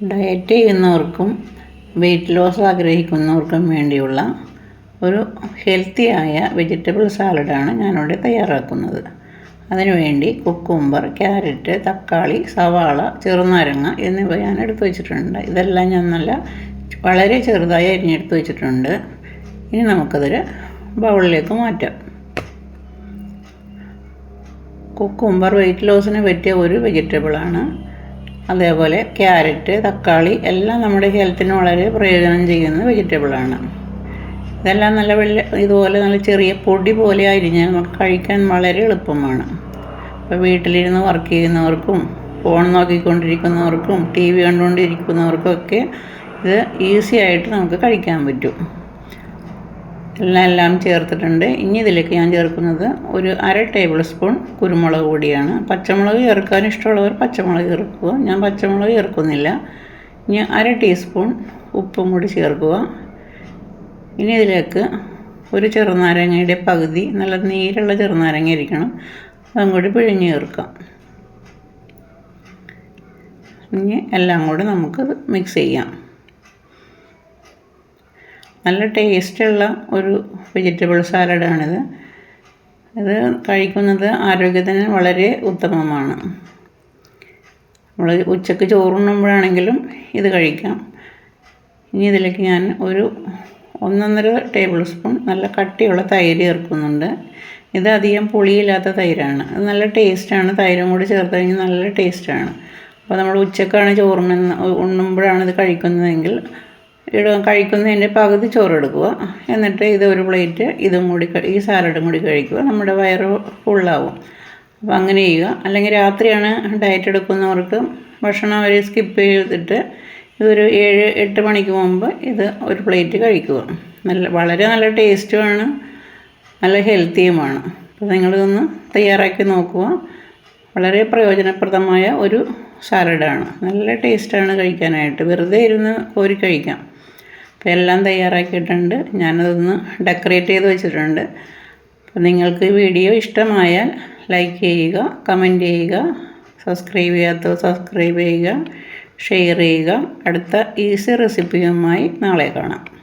Diet ചെയ്യുന്നവർക്കും weight loss ആഗ്രഹിക്കുന്നവർക്കും വേണ്ടിയുള്ള ഒരു ഹെൽത്തിയായ വെജിറ്റബിൾ സാലഡാണ് ഞാനിവിടെ തയ്യാറാക്കുന്നത്. അതിനുവേണ്ടി കുക്കുംബർ ക്യാരറ്റ് തക്കാളി സവാള ചെറുനാരങ്ങ എന്നിവ ഞാൻ എടുത്തു വെച്ചിട്ടുണ്ട്. ഇതെല്ലാം ഞാൻ നല്ല വളരെ ചെറുതായി അരിഞ്ഞെടുത്ത് വെച്ചിട്ടുണ്ട്. ഇനി നമുക്കതൊരു ബൗളിലേക്ക് മാറ്റാം. കുക്കുംബർ വെയിറ്റ് ലോസിന് പറ്റിയ ഒരു വെജിറ്റബിളാണ് അതേപോലെ ക്യാരറ്റ് തക്കാളി എല്ലാം നമ്മുടെ ഹെൽത്തിന് വളരെ പ്രയോജനം ചെയ്യുന്ന വെജിറ്റബിളാണ് ഇതെല്ലാം നല്ല വെള്ള ഇതുപോലെ നല്ല ചെറിയ പൊടി പോലെ അരിഞ്ഞാൽ നമുക്ക് കഴിക്കാൻ വളരെ എളുപ്പമാണ്. ഇപ്പോൾ വീട്ടിലിരുന്ന് വർക്ക് ചെയ്യുന്നവർക്കും ഫോൺ നോക്കിക്കൊണ്ടിരിക്കുന്നവർക്കും ടി വി കണ്ടുകൊണ്ടിരിക്കുന്നവർക്കും ഒക്കെ ഇത് ഈസി ആയിട്ട് നമുക്ക് കഴിക്കാൻ പറ്റും. എല്ലാം എല്ലാം ചേർത്തിട്ടുണ്ട്. ഇനി ഇതിലേക്ക് ഞാൻ ചേർക്കുന്നത് ഒരു അര ടേബിൾ സ്പൂൺ കുരുമുളക് പൊടിയാണ്. പച്ചമുളക് ചേർക്കാൻ ഇഷ്ടമുള്ളവർ പച്ചമുളക് ചേർക്കുക. ഞാൻ പച്ചമുളക് ചേർക്കുന്നില്ല. ഇനി അര ടീസ്പൂൺ ഉപ്പും കൂടി ചേർക്കുക. ഇനി ഇതിലേക്ക് ഒരു ചെറുനാരങ്ങയുടെ പകുതി നല്ല നീരുള്ള ചെറുനാരങ്ങ ഇരിക്കണം അതും കൂടി പിഴിഞ്ഞ് ചേർക്കാം. ഇനി എല്ലാം കൂടി നമുക്ക് മിക്സ് ചെയ്യാം. നല്ല ടേസ്റ്റുള്ള ഒരു വെജിറ്റബിൾ സാലഡാണിത്. ഇത് കഴിക്കുന്നത് ആരോഗ്യത്തിന് വളരെ ഉത്തമമാണ്. നമ്മൾ ഉച്ചയ്ക്ക് ചോറുണ്ണുമ്പോഴാണെങ്കിലും ഇത് കഴിക്കാം. ഇനി ഇതിലേക്ക് ഞാൻ ഒരു ഒന്നൊന്നര ടേബിൾ സ്പൂൺ നല്ല കട്ടിയുള്ള തൈര് ചേർക്കുന്നുണ്ട്. ഇത് അധികം പുളിയില്ലാത്ത തൈരാണ്. അത് നല്ല ടേസ്റ്റാണ്. തൈരും കൂടി ചേർത്ത് കഴിഞ്ഞാൽ നല്ല ടേസ്റ്റാണ്. അപ്പോൾ നമ്മൾ ഉച്ചക്കാണ് ചോറുണ്ണുന്ന ഉണ്ണുമ്പോഴാണ് ഇത് കഴിക്കുന്നതെങ്കിൽ കഴിക്കുന്നതിന്റെ പകുതി ചോറെടുക്കുക. എന്നിട്ട് ഇത് ഒരു പ്ലേറ്റ് ഇതും കൂടി ഈ സാലഡും കൂടി കഴിക്കുക. നമ്മുടെ വയറ് ഫുള്ളാവും അപ്പോൾ അങ്ങനെ ചെയ്യുക. അല്ലെങ്കിൽ രാത്രിയാണ് ഡയറ്റ് എടുക്കുന്നവർക്ക് ഭക്ഷണം അവർ സ്കിപ്പ് ചെയ്തിട്ട് ഇതൊരു ഏഴ് എട്ട് മണിക്ക് മുമ്പ് ഇത് ഒരു പ്ലേറ്റ് കഴിക്കുക. നല്ല വളരെ നല്ല ടേസ്റ്റുമാണ് നല്ല ഹെൽത്തിയുമാണ് അപ്പോൾ നിങ്ങളിതൊന്ന് തയ്യാറാക്കി നോക്കുക. വളരെ പ്രയോജനപ്രദമായ ഒരു സാലഡാണ്. നല്ല ടേസ്റ്റാണ് കഴിക്കാനായിട്ട്. വെറുതെ ഇരുന്ന് കോരി കഴിക്കാം. അപ്പോൾ എല്ലാം തയ്യാറാക്കിയിട്ടുണ്ട്. ഞാനതൊന്ന് ഡെക്കറേറ്റ് ചെയ്ത് വെച്ചിട്ടുണ്ട്. അപ്പോൾ നിങ്ങൾക്ക് വീഡിയോ ഇഷ്ടമായാൽ ലൈക്ക് ചെയ്യുക കമന്റ് ചെയ്യുക സബ്സ്ക്രൈബ് ചെയ്യാത്തവർ സബ്സ്ക്രൈബ് ചെയ്യുക ഷെയർ ചെയ്യുക. അടുത്ത ഈസി റെസിപ്പിയുമായി നാളെ കാണാം.